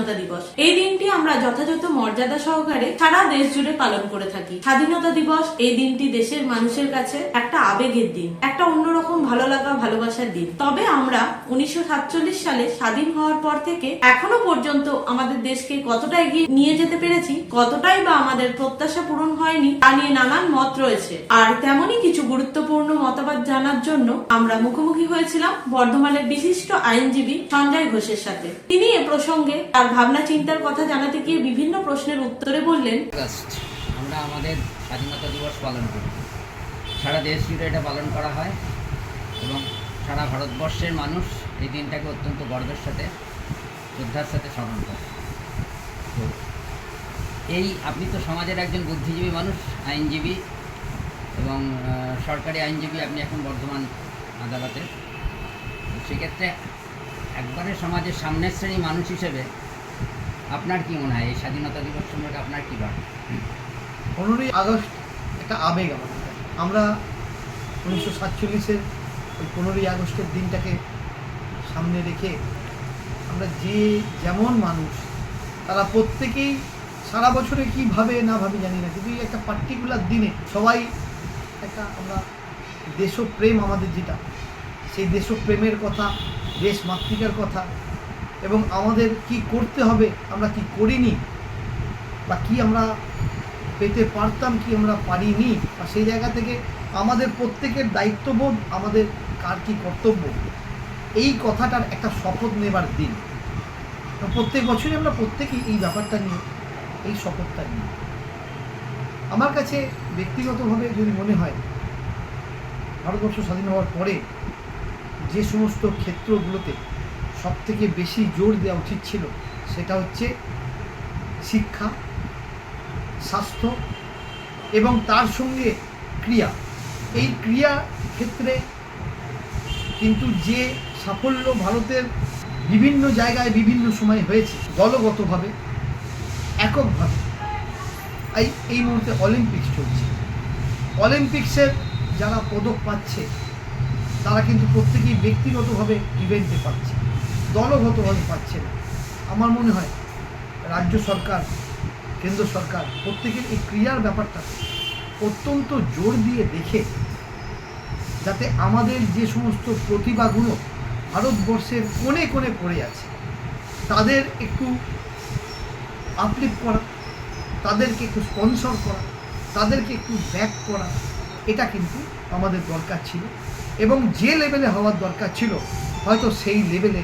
ভারতের স্বাধীনতা দিবস এই দিনটি আমরা যথাযথ মর্যাদা সহকারে সারা দেশ জুড়ে পালন করে থাকি। স্বাধীনতা দিবস এই দিনটি দেশের মানুষের কাছে একটা আবেগের দিন, একটা অন্যরকম ভালো লাগা, ভালোবাসার দিন। তবে আমরা উনিশশো সাতচল্লিশ সালে স্বাধীন হওয়ার পর থেকে এখনও পর্যন্ত আমাদের দেশকে কতটা এগিয়ে নিয়ে যেতে পেরেছি, কতটাই বা আমাদের প্রত্যাশা পূরণ হয়নি, তা নিয়ে নানান মত রয়েছে। আর তেমনই কিছু গুরুত্বপূর্ণ মতামত জানার জন্য আমরা মুখোমুখি হয়েছিলাম বর্ধমানের বিশিষ্ট আইনজীবী সঞ্জয় ঘোষের সাথে। তিনি এ প্রসঙ্গে তার ভাবনা চিন্তার কথা জানাতে গিয়ে বিভিন্ন প্রশ্নের উত্তরে বললেন আমরা আমাদের স্বাধীনতা দিবস পালন করি। সারা দেশ জুড়ে এটা পালন করা হয় এবং সারা ভারতবর্ষের মানুষ এই দিনটাকে অত্যন্ত গর্বের সাথে, শ্রদ্ধার সাথে স্মরণ করে। তো এই, আপনি তো সমাজের একজন বুদ্ধিজীবী মানুষ, আইনজীবী, এবং সরকারি আইনজীবী, আপনি এখন বর্ধমান আদালতে। সেক্ষেত্রে একবারে সমাজের সামনের শ্রেণি মানুষ হিসেবে আপনার কি মনে হয়? এই স্বাধীনতা দিবস সম্পর্কে আপনার কী ভাব পনেরোই আগস্ট একটা আবেগ আমাদের আমরা উনিশশো সাতচল্লিশের ওই পনেরোই আগস্টের দিনটাকে সামনে রেখে আমরা যে যেমন মানুষ, তারা প্রত্যেকেই সারা বছরে কি ভাবে না ভাবে জানি না, কিন্তু একটা পার্টিকুলার দিনে সবাই একটা আমরা দেশপ্রেম আমাদের যেটা, সেই দেশপ্রেমের কথা, দেশ মাতৃকার কথা এবং আমাদের কি করতে হবে, আমরা কি করিনি? বা কি আমরা পেতে পারতাম, কি আমরা পারিনি? বা সেই জায়গা থেকে আমাদের প্রত্যেকের দায়িত্ববোধ, আমাদের কার কি কর্তব্য? এই কথাটার একটা শপথ নেবার দিন। প্রত্যেক বছরই আমরা প্রত্যেকেই এই ব্যাপারটা নিয়ে, এই শপথটা নিই। আমার কাছে ব্যক্তিগতভাবে যদি মনে হয়, ভারতবর্ষ স্বাধীন হওয়ার পরে যে সমস্ত ক্ষেত্রগুলোতে সব থেকে বেশি জোর দেওয়া উচিত ছিল সেটা হচ্ছে শিক্ষা, স্বাস্থ্য এবং তার সঙ্গে ক্রিয়া। এই ক্রিয়া ক্ষেত্রে কিন্তু যে সাফল্য ভারতের বিভিন্ন জায়গায় বিভিন্ন সময় হয়েছে, দলগতভাবে, এককভাবে, এই এই মুহূর্তে অলিম্পিক্স চলছে। অলিম্পিক্সের যারা পদক পাচ্ছে, তারা কিন্তু প্রত্যেকেই ব্যক্তিগতভাবে ইভেন্টে পাচ্ছে। দলগতভাবে পাচ্ছে না। আমার মনে হয় রাজ্য সরকার, কেন্দ্র সরকার প্রত্যেকের এই ক্রিয়ার ব্যাপারটা অত্যন্ত জোর দিয়ে দেখে যাতে আমাদের যে সমস্ত প্রতিভাগুলো ভারতবর্ষের কোণে কোণে পড়ে আছে, তাদের একটু আপলিফ করা, তাদেরকে একটু স্পন্সর করা, তাদেরকে একটু ব্যাক করা, এটা কিন্তু আমাদের দরকার ছিল। এবং যে লেভেলে হওয়ার দরকার ছিল, হয়তো সেই লেভেলে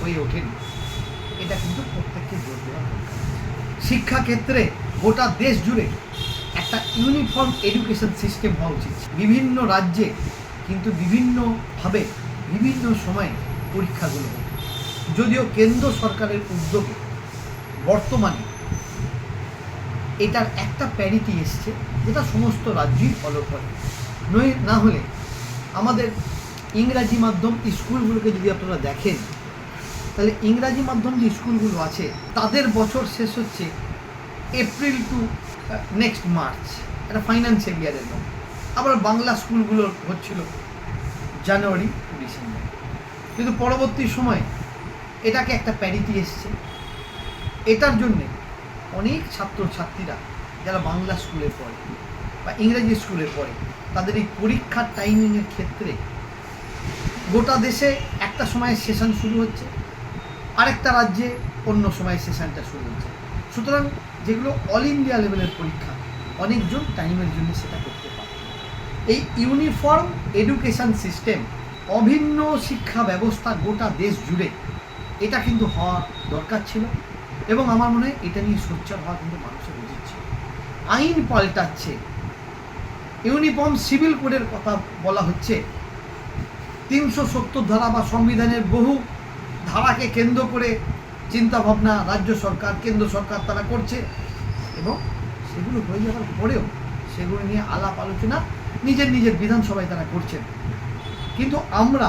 হয়ে ওঠেনি। এটা কিন্তু প্রত্যেককে জোর দেওয়া দরকার। শিক্ষাক্ষেত্রে গোটা দেশ জুড়ে একটা ইউনিফর্ম এডুকেশন সিস্টেম হওয়া উচিত। বিভিন্ন রাজ্যে কিন্তু বিভিন্নভাবে, বিভিন্ন সময়ে পরীক্ষাগুলো যদিও কেন্দ্র সরকারের উদ্যোগে বর্তমানে এটার একটা প্যারিটি এসছে, যেটা সমস্ত রাজ্যই ফলো করে। নয়, না হলে আমাদের ইংরাজি মাধ্যম স্কুলগুলোকে যদি আপনারা দেখেন তাহলে ইংরাজি মাধ্যম যে স্কুলগুলো আছে, তাদের বছর শেষ হচ্ছে এপ্রিল টু নেক্সট মার্চ। এটা ফাইন্যান্সিয়াল ইয়ারের মধ্যে আবার বাংলা স্কুলগুলোর হচ্ছিল জানুয়ারি টু ডিসেম্বর। কিন্তু পরবর্তী সময়ে এটাকে একটা প্যারিটি এসছে। এটার জন্যে অনেক ছাত্রছাত্রীরা যারা বাংলা স্কুলে পড়ে বা ইংরেজি স্কুলে পড়ে, তাদের এই পরীক্ষার টাইমিংয়ের ক্ষেত্রে গোটা দেশে একটা সময় সেশন শুরু হচ্ছে। আরেকটা রাজ্যে অন্য সময় সেশনটা শুরু হচ্ছে সুতরাং যেগুলো অল ইন্ডিয়া লেভেলের পরীক্ষা, অনেকজন টাইমের জন্য সেটা করতে পারে এই ইউনিফর্ম এডুকেশন সিস্টেম অভিন্ন শিক্ষা ব্যবস্থা গোটা দেশ জুড়ে, এটা কিন্তু হওয়া দরকার ছিল এবং আমার মনে হয় এটা নিয়ে সোচ্চার হওয়া কিন্তু মানুষের উচিত ছিল। আইন পাল্টাচ্ছে। ইউনিফর্ম সিভিল কোডের কথা বলা হচ্ছে। তিনশো সত্তর ধারা বা সংবিধানের বহু ধারাকে কেন্দ্র করে চিন্তাভাবনা রাজ্য সরকার, কেন্দ্র সরকার তারা করছে। এবং সেগুলো হয়ে যাওয়ার পরেও সেগুলো নিয়ে আলাপ আলোচনা নিজের নিজের বিধানসভায় তারা করছেন। কিন্তু আমরা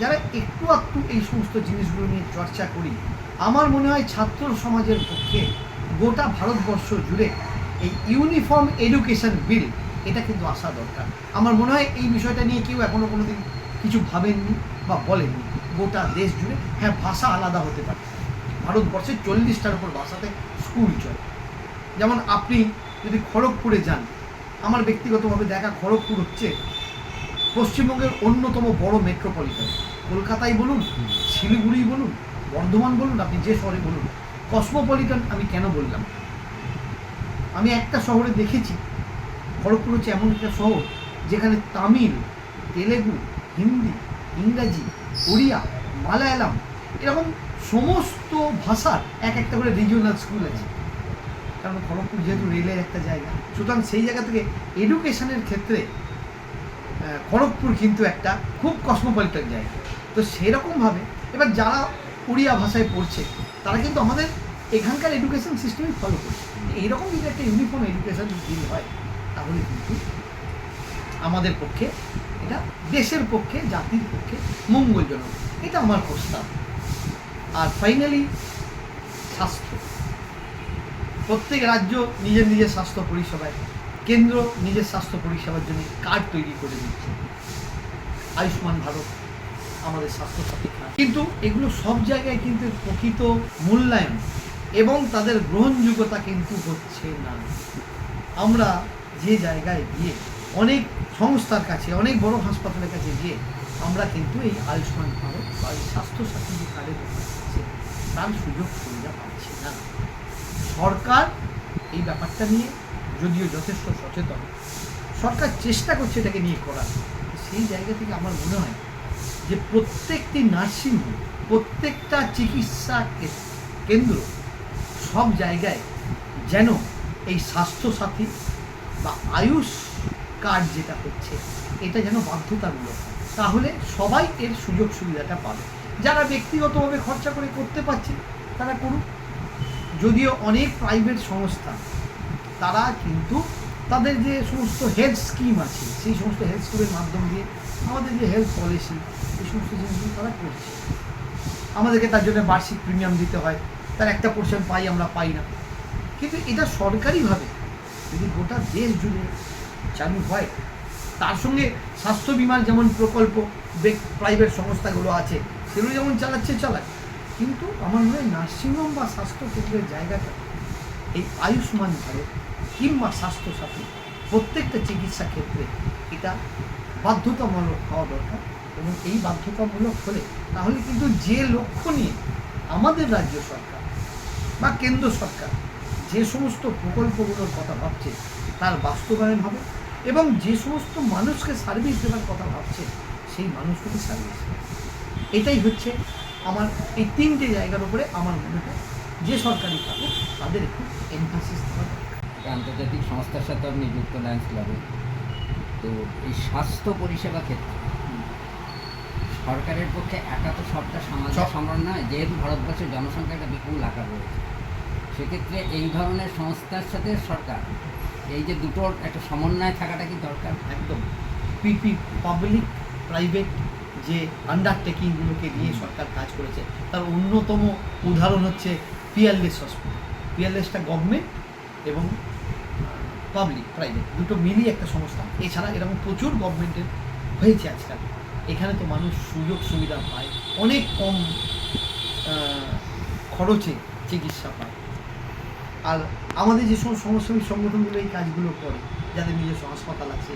যারা একটু একটু এই সমস্ত জিনিসগুলো নিয়ে চর্চা করি, আমার মনে হয় ছাত্র সমাজের পক্ষে গোটা ভারতবর্ষ জুড়ে এই ইউনিফর্ম এডুকেশন বিল, এটা কিন্তু আসা দরকার। আমার মনে হয় এই বিষয়টা নিয়ে কেউ এখনও কোনো দিন কিছু ভাবেননি বা বলেননি। গোটা দেশ জুড়ে হ্যাঁ ভাষা আলাদা হতে পারে। ভারতবর্ষের চল্লিশটার উপর ভাষাতে স্কুল চলে। যেমন আপনি যদি খড়গপুরে যান, আমার ব্যক্তিগতভাবে দেখা খড়গপুর হচ্ছে পশ্চিমবঙ্গের অন্যতম বড় মেট্রোপলিটন কলকাতায় বলুন শিলিগুড়ি বলুন, বর্ধমান বলুন, আপনি যে শহরে বলুন কসমোপলিটন আমি কেন বললাম? আমি একটা শহরে দেখেছি, খড়গপুর হচ্ছে এমন একটা শহর যেখানে তামিল, তেলেগু, হিন্দি, ইংরাজি ওড়িয়া, মালায়ালাম, এরকম সমস্ত ভাষার এক একটা করে রিজিওনাল স্কুল আছে। কারণ খড়গপুর যেহেতু রেলের একটা জায়গা, সুতরাং সেই জায়গা থেকে এডুকেশনের ক্ষেত্রে খড়গপুর কিন্তু একটা খুব কসমোপলিটন জায়গা। তো সেরকমভাবে এবার যারা উড়িয়া ভাষায় পড়ছে, তারা কিন্তু আমাদের এখানকার এডুকেশন সিস্টেমই ফলো করছে। এইরকম যদি একটা ইউনিফর্ম এডুকেশন দিল হয়, তাহলে কিন্তু আমাদের পক্ষে এটা দেশের পক্ষে, জাতির পক্ষে মঙ্গলজনক। এটা আমার প্রস্তাব। আর ফাইনালি স্বাস্থ্য। প্রত্যেক রাজ্য নিজের নিজের স্বাস্থ্য পরিষেবায়, কেন্দ্র নিজের স্বাস্থ্য পরিষেবার জন্য কার্ড তৈরি করে দিচ্ছে। আয়ুষ্মান ভারত আমাদের স্বাস্থ্যসাথী কার্ড। কিন্তু এগুলো সব জায়গায় কিন্তু প্রকৃত মূল্যায়ন এবং তাদের গ্রহণযোগ্যতা কিন্তু হচ্ছে না। আমরা যে জায়গায় গিয়ে অনেক সংস্থার কাছে, অনেক বড় হাসপাতালের কাছে গিয়ে আমরা কিন্তু এই আয়ুষ্মান ভারত বা এই স্বাস্থ্যসাথী যে কার্ডের ব্যাপার আছে তার সুযোগ সুবিধা পাচ্ছি না। সরকার এই ব্যাপারটা নিয়ে যদিও যথেষ্ট সচেতন, সরকার চেষ্টা করছে এটাকে নিয়ে করার। সেই জায়গা থেকে আমার মনে হয় যে প্রত্যেকটি নার্সিংহোম প্রত্যেকটা চিকিৎসা কেন্দ্র সব জায়গায় যেন এই স্বাস্থ্যসাথী বা আয়ুষ কার্ড যেটা হচ্ছে, এটা যেন বাধ্যতামূলক তাহলে সবাই এর সুযোগ সুবিধাটা পাবে। যারা ব্যক্তিগতভাবে খরচা করে করতে পারছে, তারা করুক। যদিও অনেক প্রাইভেট সংস্থা, তারা কিন্তু তাদের যে সমস্ত হেলথ স্কিম আছে, সেই সমস্ত হেলথ স্কিমের মাধ্যম দিয়ে আমাদের যে হেলথ পলিসি এই সমস্ত জিনিসগুলো তারা করছে। আমাদেরকে তার জন্য বার্ষিক প্রিমিয়াম দিতে হয়, তার একটা পোর্শন পাই আমরা পাই না। কিন্তু এটা সরকারিভাবে যদি গোটা দেশ জুড়ে চালু হয়। তার সঙ্গে স্বাস্থ্য বিমার যেমন প্রকল্প প্রাইভেট সংস্থাগুলো আছে, সেগুলো যেমন চালাচ্ছে, চালায়। কিন্তু আমার মনে হয় নার্সিংহোম বা স্বাস্থ্য কেন্দ্রের জায়গাটা এই আয়ুষ্মান ভারত কিংবা স্বাস্থ্যসাথী প্রত্যেকটা চিকিৎসা ক্ষেত্রে এটা বাধ্যতামূলক হওয়া দরকার এবং এই বাধ্যতামূলক হলে তাহলে কিন্তু যে লক্ষ্য নিয়ে আমাদের রাজ্য সরকার বা কেন্দ্র সরকার যে সমস্ত প্রকল্পগুলোর কথা ভাবছে, তার বাস্তবায়ন হবে। এবং যে সমস্ত মানুষকে সার্ভিস দেওয়ার কথা ভাবছে সেই মানুষগুলি সার্ভিস এটাই হচ্ছে আমার এই তিনটে জায়গার উপরে আমার মনে হয় যে সরকারি থাকুক তাদের একটু এনফাসিস দেওয়া। আন্তর্জাতিক সংস্থার সাথে আপনি যুক্ত লায়ন্স ক্লাবে তো এই স্বাস্থ্য পরিষেবা ক্ষেত্রে সরকারের পক্ষে একা তো সবটা সামাল দেওয়া সম্ভব নয় যেহেতু ভারতবর্ষের জনসংখ্যা একটা বিপুল আকার রয়েছে সেক্ষেত্রে এই ধরনের সংস্থার সাথে সরকার এই যে দুটোর একটা সমন্বয় থাকাটা কি দরকার? একদম। পিপি পাবলিক প্রাইভেট যে আন্ডারটেকিংগুলোকে নিয়ে সরকার কাজ করেছে, তার অন্যতম উদাহরণ হচ্ছে পিয়ারলেস হসপিটাল পিয়ারলেসটা গভর্নমেন্ট এবং পাবলিক প্রাইভেট দুটো মিলিয়ে একটা সংস্থা। এছাড়া এরকম প্রচুর গভর্নমেন্টের হয়েছে আজকাল। এখানে তো মানুষ সুযোগ সুবিধা পায়, অনেক কম খরচে চিকিৎসা পায়। আর আমাদের যে সমস্ত সমাজসেবী সংগঠনগুলো এই কাজগুলো করে, যাদের নিজস্ব হাসপাতাল আছে,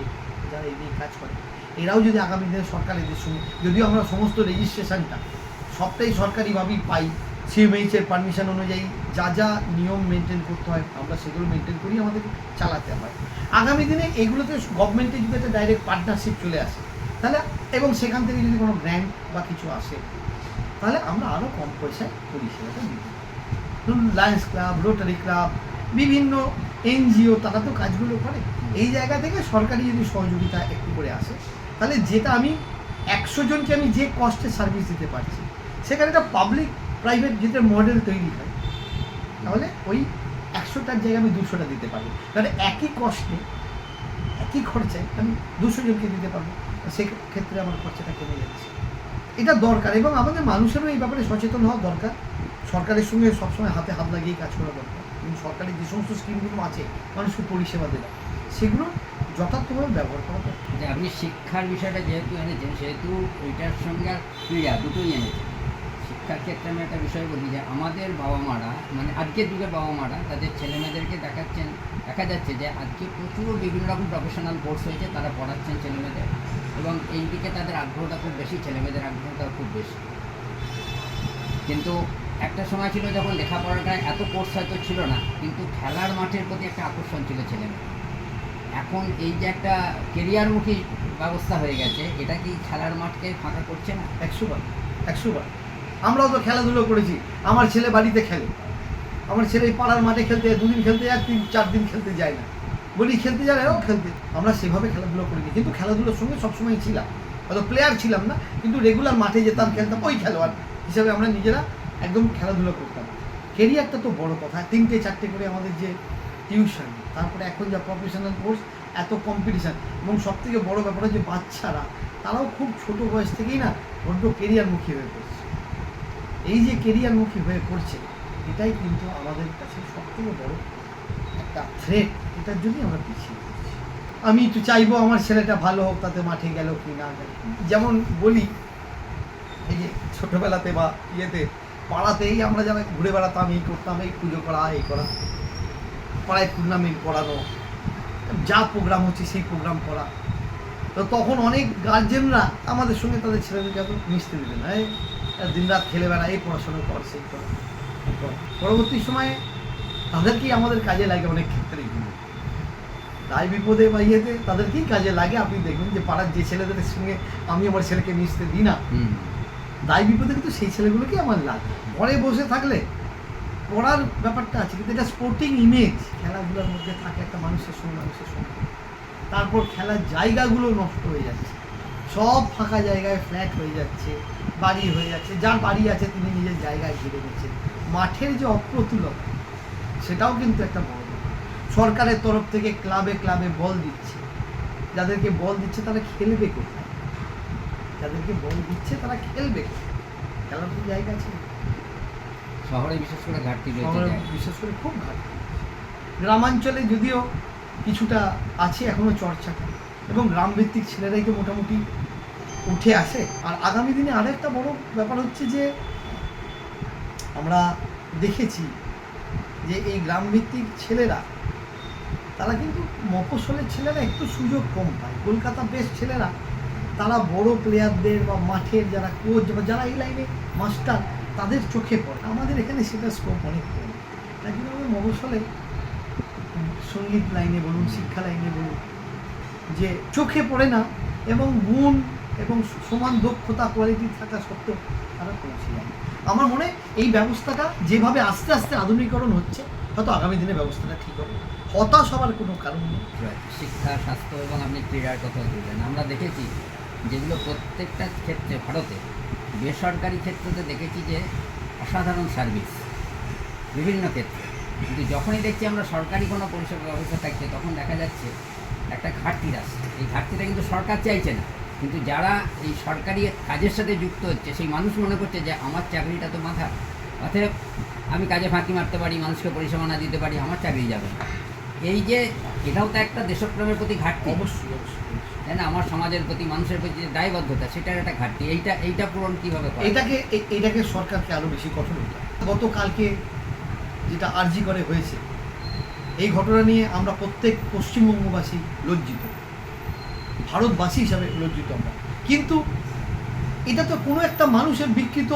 যারা এই কাজ করে, এরাও যদি আগামী দিনে সরকার এদের সঙ্গে যদিও আমরা সমস্ত রেজিস্ট্রেশনটা সবটাই সরকারিভাবেই পাই সিএমএইচের পারমিশন অনুযায়ী যা যা নিয়ম মেনটেন করতে হয়, আমরা সেগুলো মেনটেন করি, আমাদের চালাতে হয়। আগামী দিনে এগুলোতে গভর্নমেন্টের যদি একটা ডাইরেক্ট পার্টনারশিপ চলে আসে, তাহলে এবং সেখান থেকে যদি কোনো গ্র্যান্ট বা কিছু আসে, তাহলে আমরা আরও কম পয়সায় পরিষেবাটা দিতে ধরুন লায়ন্স ক্লাব রোটারি ক্লাব বিভিন্ন এনজিও তারা তো কাজগুলো করে। এই জায়গা থেকে সরকারি যদি সহযোগিতা একটু করে আসে, তাহলে যেটা আমি একশো জনকে আমি যে কস্টে সার্ভিস দিতে পারছি, সেখানে একটা পাবলিক প্রাইভেট যেটা মডেল তৈরি হয়, তাহলে ওই একশোটার জায়গায় আমি দুশোটা দিতে পারব। তাহলে একই কস্টে একই খরচায় আমি দুশো জনকে দিতে পারব। সেক্ষেত্রে আমার খরচাটা কমে যাচ্ছে। এটা দরকার এবং আমাদের মানুষেরও এই ব্যাপারে সচেতন হওয়া দরকার। সরকারের সঙ্গে সবসময় হাতে হাত লাগিয়ে কাজ করা দরকার। এবং সরকারি যে সমস্ত স্কিমগুলো আছে, মানুষকে পরিষেবা দেওয়া, সেগুলো যথার্থভাবে ব্যবহার করা দরকার। যে আপনি শিক্ষার বিষয়টা যেহেতু এনেছেন, সেহেতু ওইটার সঙ্গে আর ক্রীড়া দুটোই এনেছেন। শিক্ষার ক্ষেত্রে আমি একটা বিষয় বলি যে, আমাদের বাবা মারা মানে আজকের যুগের বাবা মারা তাদের ছেলেমেয়েদেরকে দেখাচ্ছেন, দেখা যাচ্ছে যে আজকে প্রচুর বিভিন্ন রকম প্রফেশনাল কোর্স হয়েছে, তারা পড়াচ্ছেন ছেলেমেয়েদের। এবং এই দিকে তাদের আগ্রহটা খুব বেশি, ছেলেমেয়েদের আগ্রহটা খুব বেশি। কিন্তু একটা সময় ছিল যখন লেখাপড়াটা এত কোর্স হয়তো ছিল না, কিন্তু খেলার মাঠের প্রতি একটা আকর্ষণ ছিল ছেলেমেয়েদের এখন এই যে একটা কেরিয়ারমুখী ব্যবস্থা হয়ে গেছে, এটা কি খেলার মাঠকে ফাঁকা করছে না? একশো বার একশো বার আমরাও তো খেলাধুলো করেছি, আমার ছেলে বাড়িতে খেলে। আমার ছেলে পাড়ার মাঠে খেলতে দুদিন খেলতে যায়, তিন, চার দিন খেলতে যায় না। বলি, খেলতে যায় এও খেলতে। আমরা সেভাবে খেলাধুলো করিনি, কিন্তু খেলাধুলোর সঙ্গে সবসময় ছিলাম। হয়তো প্লেয়ার ছিলাম না, কিন্তু রেগুলার মাঠে যেতাম, খেলতাম, ওই খেলোয়াড় হিসাবে আমরা নিজেরা একদম খেলাধুলো করতাম। কেরিয়ারটা তো বড় কথা। তিনটে, চারটে করে আমাদের যে টিউশন তারপরে এখন যা প্রফেশনাল কোর্স এত কম্পিটিশান এবং সব থেকে বড় ব্যাপার হচ্ছে বাচ্চারা, তারাও খুব ছোট বয়স থেকেই না বড্ড কেরিয়ারমুখী হয়ে পড়ছে। এই যে কেরিয়ারমুখী হয়ে পড়ছে, এটাই কিন্তু আমাদের কাছে সব থেকে বড় একটা থ্রেট এটার জন্যই আমরা পিছিয়ে আমি একটু চাইব আমার ছেলেটা ভালো হোক, তাতে মাঠে গেল কি না যেমন বলি, এই যে ছোটোবেলাতে বা ইয়েতে পাড়াতেই আমরা যারা ঘুরে বেড়াতাম, এই করতাম, এই পুজো করা, এই করা। পাড়ায় টুর্নামেন্ট করানো, যা প্রোগ্রাম হচ্ছে সেই প্রোগ্রাম করা। তো তখন অনেক গার্জেনরা আমাদের সঙ্গে তাদের ছেলেদেরকে এত মিশতে দিলেন এই দিন রাত খেলে বেড়া এই পড়াশোনা কর, সেই কর পরবর্তী সময়ে তাদেরকেই আমাদের কাজে লাগে অনেক ক্ষেত্রেই কিন্তু দায় বিপদে বা ইয়েতে তাদেরকেই কাজে লাগে। আপনি দেখবেন যে পাড়ার যে ছেলেদের সঙ্গে আমি আমার ছেলেকে মিশতে দিই না দায় বিপদে কিন্তু সেই ছেলেগুলোকেই আমার লাগে ঘরে বসে থাকলে পড়ার ব্যাপারটা আছে, কিন্তু এটা স্পোর্টিং ইমেজ খেলাধুলার মধ্যে থাকে একটা মানুষের সঙ্গে মানুষের সঙ্গে তারপর খেলার জায়গাগুলো নষ্ট হয়ে যাচ্ছে। সব ফাঁকা জায়গায় ফ্ল্যাট হয়ে যাচ্ছে, বাড়ি হয়ে যাচ্ছে, যার বাড়ি আছে তিনি নিজের জায়গায় ঘিরে নিচ্ছেন। মাঠের যে অপ্রতুলতা, সেটাও কিন্তু একটা বড় সরকারের তরফ থেকে ক্লাবে ক্লাবে বল দিচ্ছে। যাদেরকে বল দিচ্ছে তারা খেলবে কোথায়? যাদেরকে বল দিচ্ছে তারা খেলবে। খেলার তো জায়গা আছে। শহরে বিশেষ করে ঘাটতি শহরে বিশেষ করে খুব ঘাটতি। গ্রামাঞ্চলে যদিও কিছুটা আছে এখনও চর্চাটা এবং গ্রামভিত্তিক ছেলেরাই তো মোটামুটি উঠে আসে। আর আগামী দিনে আরেকটা বড় ব্যাপার হচ্ছে যে আমরা দেখেছি যে এই গ্রামভিত্তিক ছেলেরা তারা কিন্তু মফস্বলের ছেলেরা একটু সুযোগ কম পায়। কলকাতা বেস্ট ছেলেরা তারা বড় প্লেয়ারদের বা মাঠের যারা কোচ বা যারা এই লাইনে মাস্টার তাদের চোখে পড়ে। আমাদের এখানে সেটা স্কোপ অনেক কম। তাই জন্য আমাদের মফস্বলে সংগীত লাইনে বলুন, শিক্ষা লাইনে বলুন, যে চোখে পড়ে না এবং গুণ এবং সমান দক্ষতা কোয়ালিটি থাকা সত্ত্বেও তারা পৌঁছে যায় আমার মনে এই ব্যবস্থাটা যেভাবে আস্তে আস্তে আধুনিকরণ হচ্ছে, হয়তো আগামী দিনে ব্যবস্থাটা ঠিক হবে। হতাশ হওয়ার কোনো কারণ নেই। শিক্ষা, স্বাস্থ্য এবং আপনি ক্রীড়ার কথা বললেন। আমরা দেখেছি যেগুলো প্রত্যেকটা ক্ষেত্রে ভারতে বেসরকারি ক্ষেত্রতে দেখেছি যে অসাধারণ সার্ভিস বিভিন্ন ক্ষেত্রে। কিন্তু যখনই দেখছি আমরা সরকারি কোনো পরিষেবা ব্যবস্থা থাকছে, তখন দেখা যাচ্ছে একটা ঘাটতি আসছে এই ঘাটতিটা কিন্তু সরকার চাইছে না। কিন্তু যারা এই সরকারি কাজের সাথে যুক্ত হচ্ছে, সেই মানুষ মনে করছে যে, আমার চাকরিটা তো মাথা অতএব আমি কাজে ফাঁকি মারতে পারি, মানুষকে পরিষেবা না দিতে পারি, আমার চাকরি যাবে এই যে, এটাও তো একটা দেশপ্রেমের প্রতি ঘাটতি। অবশ্যই অবশ্যই। তাই না? আমার সমাজের প্রতি, মানুষের প্রতি যে দায়বদ্ধতা, সেটার একটা ঘাটতি। এইটা এইটা পূরণ কীভাবে এটাকে এটাকে সরকারকে আরও বেশি কঠোর হতে গতকালকে যেটা আরজি করে হয়েছে, এই ঘটনা নিয়ে আমরা প্রত্যেক পশ্চিমবঙ্গবাসী লজ্জিত। ভারতবাসী হিসাবে লজ্জিত আমরা। কিন্তু এটা তো কোনো একটা মানুষের বিকৃত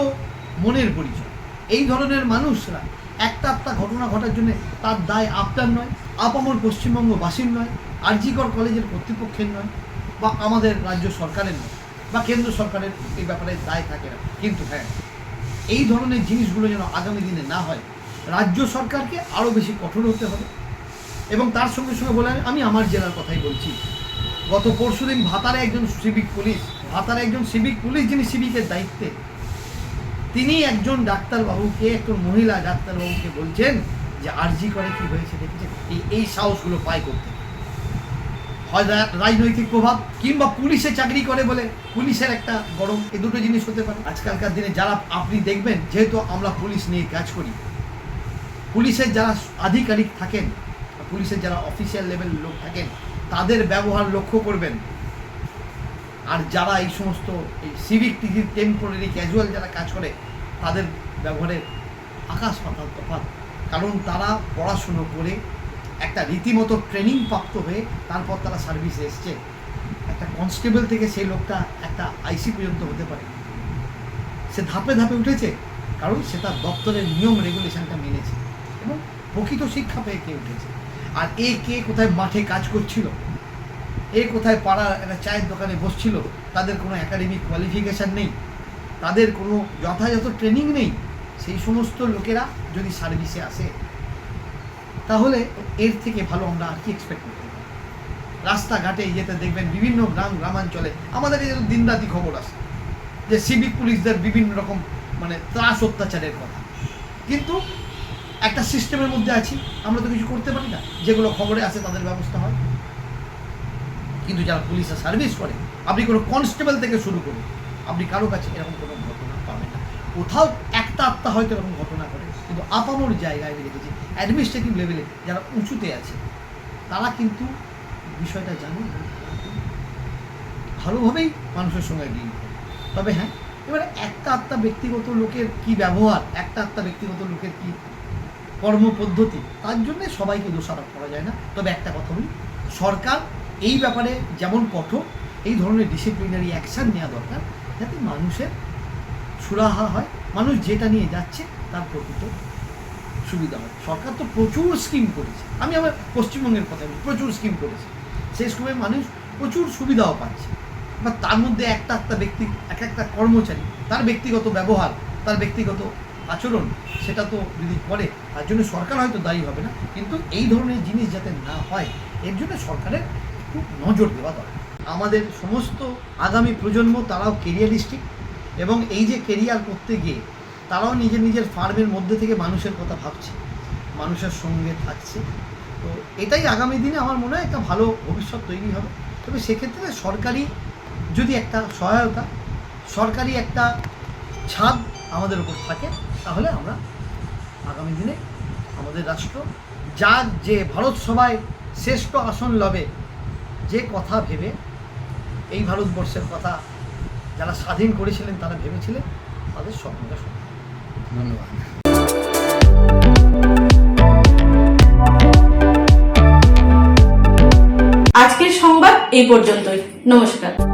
মনের পরিচয়। এই ধরনের মানুষরা একটা একটা ঘটনা ঘটার জন্য তার দায় আপনার নয়, আপামর পশ্চিমবঙ্গবাসীর নয়, আরজিকর কলেজের কর্তৃপক্ষের নয়। বা আমাদের রাজ্য সরকারের নয় বা কেন্দ্র সরকারের এই ব্যাপারে দায় থাকে না। কিন্তু হ্যাঁ এই ধরনের জিনিসগুলো যেন আগামী দিনে না হয়, রাজ্য সরকারকে আরও বেশি কঠোর হতে হবে। এবং তার সঙ্গে সঙ্গে বলে, আমি- আমি আমার জেলার কথাই বলছি। গত পরশুদিন ভাতারে একজন সিভিক পুলিশ, ভাতারে একজন সিভিক পুলিশ যিনি সিভিকের দায়িত্বে, তিনি একজন ডাক্তারবাবুকে, একজন মহিলা ডাক্তারবাবুকে বলছেন যে আরজি করে কি হয়েছে এই এই সাহসগুলো পায় করতে হয় রাজনৈতিক প্রভাব কিংবা পুলিশে চাকরি করে বলে পুলিশের একটা গরম এই দুটো জিনিস হতে পারে। আজকালকার দিনে যারা আপনি দেখবেন, যেহেতু আমরা পুলিশ নিয়ে কাজ করি, পুলিশের যারা আধিকারিক থাকেন পুলিশের যারা অফিসিয়াল লেভেলের লোক থাকেন, তাদের ব্যবহার লক্ষ্য করবেন। আর যারা এই সমস্ত এই সিভিক টিভির টেম্পোরারি ক্যাজুয়াল যারা কাজ করে, তাদের ব্যবহারের আকাশ পাতাল তফাৎ। কারণ তারা পড়াশুনো করে একটা রীতিমতো ট্রেনিং প্রাপ্ত হয়ে তারপর তারা সার্ভিসে এসছে। একটা কনস্টেবল থেকে সেই লোকটা একটা আইসি পর্যন্ত হতে পারে। সে ধাপে ধাপে উঠেছে, কারণ সে তার দপ্তরের নিয়ম রেগুলেশনটা মেনেছে এবং প্রকৃত শিক্ষা পেয়ে কে উঠেছে। আর এ কে কোথায় মাঠে কাজ করছিল, এ কোথায় পাড়ার একটা চায়ের দোকানে বসছিল, তাদের কোনো একাডেমিক কোয়ালিফিকেশান নেই, তাদের কোনো যথাযথ ট্রেনিং নেই, সেই সমস্ত লোকেরা যদি সার্ভিসে আসে তাহলে এর থেকে ভালো আমরা আর কি এক্সপেক্ট করতে পারি? রাস্তাঘাটে যেতে দেখবেন বিভিন্ন গ্রাম গ্রামাঞ্চলে আমাদের এই দিন রাতি খবর আসে যে সিভিক পুলিশদের বিভিন্ন রকম মানে ত্রাস অত্যাচারের কথা। কিন্তু একটা সিস্টেমের মধ্যে আছি, আমরা তো কিছু করতে পারি না। যেগুলো খবরে আসে তাদের ব্যবস্থা হয়। কিন্তু যারা পুলিশে সার্ভিস করে, আপনি কোনো কনস্টেবল থেকে শুরু করুন আপনি কারও কাছে এরকম কোনো ঘটনা পাবেন না। কোথাও একটা আত্মা হয়তো এরকম ঘটনা করে কিন্তু আপামর জায়গায় আমি দেখেছি অ্যাডমিনিস্ট্রেটিভ লেভেলে যারা উঁচুতে আছে, তারা কিন্তু বিষয়টা জানে ভালোভাবেই মানুষের সঙ্গে ডিল করে তবে হ্যাঁ এবারে একটা আত্মা ব্যক্তিগত লোকের কি ব্যবহার, একটা আত্মা ব্যক্তিগত লোকের কি কর্মপদ্ধতি তার জন্যে সবাইকে দোষারোপ করা যায় না। তবে একটা কথা বলি, সরকার এই ব্যাপারে যেমন কঠোর, এই ধরনের ডিসিপ্লিনারি অ্যাকশান নেওয়া দরকার, যাতে মানুষের সুরাহা হয়, মানুষ যেটা নিয়ে যাচ্ছে তার প্রকৃত সুবিধা হয়। সরকার তো প্রচুর স্কিম করেছে। আমি আমার পশ্চিমবঙ্গের কথা বলি, প্রচুর স্কিম করেছে। সেই স্কিমে মানুষ প্রচুর সুবিধাও পাচ্ছে। বা তার মধ্যে একটা একটা ব্যক্তি, এক একটা কর্মচারী, তার ব্যক্তিগত ব্যবহার, তার ব্যক্তিগত আচরণ, সেটা তো যদি করে, তার জন্য সরকার হয়তো দায়ী হবে না। কিন্তু এই ধরনের জিনিস যাতে না হয়, এর জন্য সরকারের একটু নজর দেওয়া দরকার। আমাদের সমস্ত আগামী প্রজন্ম, তারাও কেরিয়ারিস্টিক এবং এই যে কেরিয়ার করতে গিয়ে তারাও নিজের নিজের ফার্মের মধ্যে থেকে মানুষের কথা ভাবছে, মানুষের সঙ্গে থাকছে। তো এটাই আগামী দিনে আমার মনে হয় একটা ভালো ভবিষ্যৎ তৈরি হবে। তবে সেক্ষেত্রে সরকারি যদি একটা সহায়তা, সরকারি একটা ছাদ আমাদের উপর থাকে, তাহলে আমরা আগামী দিনে আমাদের রাষ্ট্র যার যে ভারত সভায় শ্রেষ্ঠ আসন লবে, যে কথা ভেবে, এই ভারতবর্ষের কথা যারা স্বাধীন করেছিলেন তারা ভেবেছিলেন, তাদের স্বপ্নটা ধন্যবাদ। আজকের সংবাদ এই পর্যন্তই। নমস্কার।